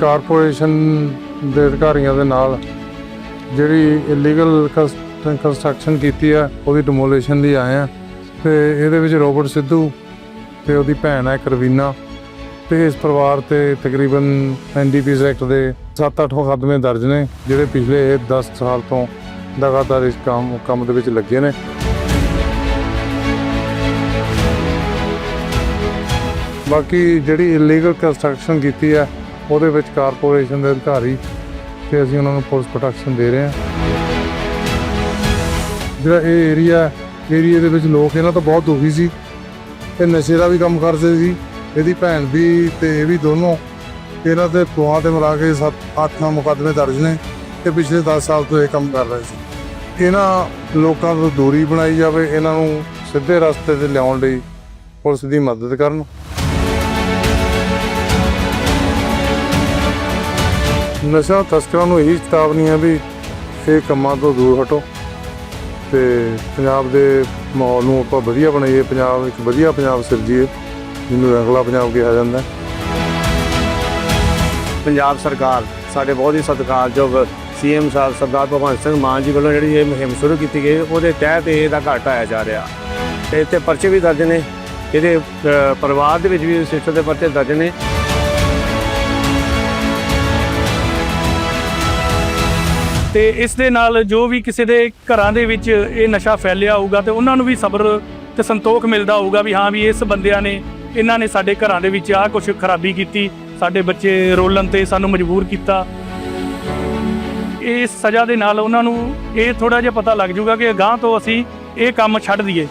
Corporation ਦੇ ਅਧਿਕਾਰੀਆਂ ਦੇ ਨਾਲ ਜਿਹੜੀ ਇਲੀਗਲ ਕੰਸਟਰਕਸ਼ਨ ਕੀਤੀ ਆ, ਉਹਦੀ ਡਿਮੋਲੀਸ਼ਨ ਲਈ ਆਏ ਆ। ਤੇ ਇਹਦੇ ਵਿੱਚ ਰੋਬਰਟ ਸਿੱਧੂ ਤੇ ਉਹਦੀ ਭੈਣ ਹੈ ਕਰਵੀਨਾ ਤੇ ਇਸ ਪਰਿਵਾਰ ਤੇ ਤਕਰੀਬਨ ਐਨਡੀਪੀਐਸ ਐਕਟ ਦੇ 7-8 ਮੁਕੱਦਮੇ ਦਰਜ ਨੇ, ਜਿਹੜੇ ਪਿਛਲੇ 10 ਸਾਲ ਤੋਂ ਲਗਾਤਾਰ ਇਸ ਕੰਮ ਕੰਮ ਦੇ ਵਿੱਚ ਲੱਗੇ ਨੇ। ਬਾਕੀ ਜਿਹੜੀ ਇਲੀਗਲ ਕੰਸਟਰਕਸ਼ਨ ਕੀਤੀ ਹੈ ਉਹਦੇ ਵਿੱਚ ਕਾਰਪੋਰੇਸ਼ਨ ਦੇ ਅਧਿਕਾਰੀ ਤੇ ਅਸੀਂ ਉਹਨਾਂ ਨੂੰ ਪੁਲਿਸ ਪ੍ਰੋਟੈਕਸ਼ਨ ਦੇ ਰਹੇ ਹਾਂ। ਜਿਹੜਾ ਇਹ ਏਰੀਆ ਏਰੀਆ ਦੇ ਵਿੱਚ ਲੋਕ ਇਹਨਾਂ ਤੋਂ ਬਹੁਤ ਦੁਖੀ ਸੀ। ਇਹ ਨਸ਼ੇ ਦਾ ਵੀ ਕੰਮ ਕਰਦੇ ਸੀ। ਇਹਦੀ ਭੈਣ ਵੀ ਤੇ ਇਹ ਵੀ ਦੋਨੋਂ ਇਹਨਾਂ ਦੇ ਪੁਆਂ ਤੇ ਮਿਲਾ ਕੇ 7-8 ਮੁਕੱਦਮੇ ਦਰਜ ਨੇ ਤੇ ਪਿਛਲੇ 10 ਸਾਲ ਤੋਂ ਇਹ ਕੰਮ ਕਰ ਰਹੇ ਸੀ। ਇਹਨਾਂ ਲੋਕਾਂ ਤੋਂ ਦੂਰੀ ਬਣਾਈ ਜਾਵੇ, ਇਹਨਾਂ ਨੂੰ ਸਿੱਧੇ ਰਸਤੇ ਤੇ ਲਿਆਉਣ ਲਈ ਪੁਲਿਸ ਦੀ ਮਦਦ ਕਰਨ। ਨਸ਼ਾ ਤਸਕਰਾਂ ਨੂੰ ਇਹੀ ਚੇਤਾਵਨੀ ਹੈ ਵੀ ਇਹ ਕੰਮਾਂ ਤੋਂ ਦੂਰ ਹਟੋ ਤੇ ਪੰਜਾਬ ਦੇ ਮਾਹੌਲ ਨੂੰ ਆਪਾਂ ਵਧੀਆ ਬਣਾਈਏ, ਪੰਜਾਬ ਇੱਕ ਵਧੀਆ ਪੰਜਾਬ ਸਿਰਜੀਏ, ਜਿਹਨੂੰ ਰੰਗਲਾ ਪੰਜਾਬ ਕਿਹਾ ਜਾਂਦਾ ਪੰਜਾਬ ਸਰਕਾਰ ਸਾਡੇ ਬਹੁਤ ਹੀ ਸਤਿਕਾਰਯੋਗ ਸੀਐਮ ਸਾਹਿਬ ਸਰਦਾਰ ਭਗਵੰਤ ਸਿੰਘ ਮਾਨ ਜੀ ਵੱਲੋਂ ਜਿਹੜੀ ਇਹ ਮੁਹਿੰਮ ਸ਼ੁਰੂ ਕੀਤੀ ਗਈ, ਉਹਦੇ ਤਹਿਤ ਇਹਦਾ ਘਾਟਾ ਆਇਆ ਜਾ ਰਿਹਾ। ਤੇ ਇੱਥੇ ਪਰਚੇ ਵੀ ਦਰਜ ਨੇ, ਇਹਦੇ ਪਰਿਵਾਰ ਦੇ ਵਿੱਚ ਵੀ ਸਿਸਟਰ ਦੇ ਪਰਚੇ ਦਰਜ ਨੇ। ਤੇ ਇਸ ਦੇ ਨਾਲ ਜੋ ਵੀ ਕਿਸੇ ਦੇ ਘਰਾਂ ਦੇ ਵਿੱਚ ਇਹ ਨਸ਼ਾ ਫੈਲਿਆ ਹੋਊਗਾ ਤੇ ਉਹਨਾਂ ਨੂੰ ਵੀ ਸਬਰ ਤੇ ਸੰਤੋਖ ਮਿਲਦਾ ਹੋਊਗਾ ਵੀ ਹਾਂ ਵੀ ਇਸ ਬੰਦਿਆਂ ਨੇ, ਇਹਨਾਂ ਨੇ ਸਾਡੇ ਘਰਾਂ ਦੇ ਵਿੱਚ ਆਹ ਕੁਝ ਖਰਾਬੀ ਕੀਤੀ, ਸਾਡੇ ਬੱਚੇ ਰੋਲਣ ਤੇ ਸਾਨੂੰ ਮਜਬੂਰ ਕੀਤਾ। ਇਸ ਸਜ਼ਾ ਦੇ ਨਾਲ ਉਹਨਾਂ ਨੂੰ ਇਹ ਥੋੜਾ ਜਿਹਾ ਪਤਾ ਲੱਗ ਜਾਊਗਾ ਕਿ ਅਗਾਂਹ ਤੋਂ ਅਸੀਂ ਇਹ ਕੰਮ ਛੱਡ ਦਈਏ।